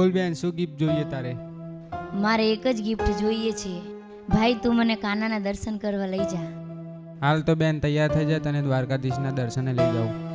બોલ બેન શું ગિફ્ટ જોઈએ તારે? મારે એક જ ગિફ્ટ જોઈએ છે. ભાઈ તું મને કાનાના દર્શન કરવા લઈ જા. હાલ તો બેન તૈયાર થઈ જા તને દ્વારકાધીશના દર્શને લઈ જાઉં.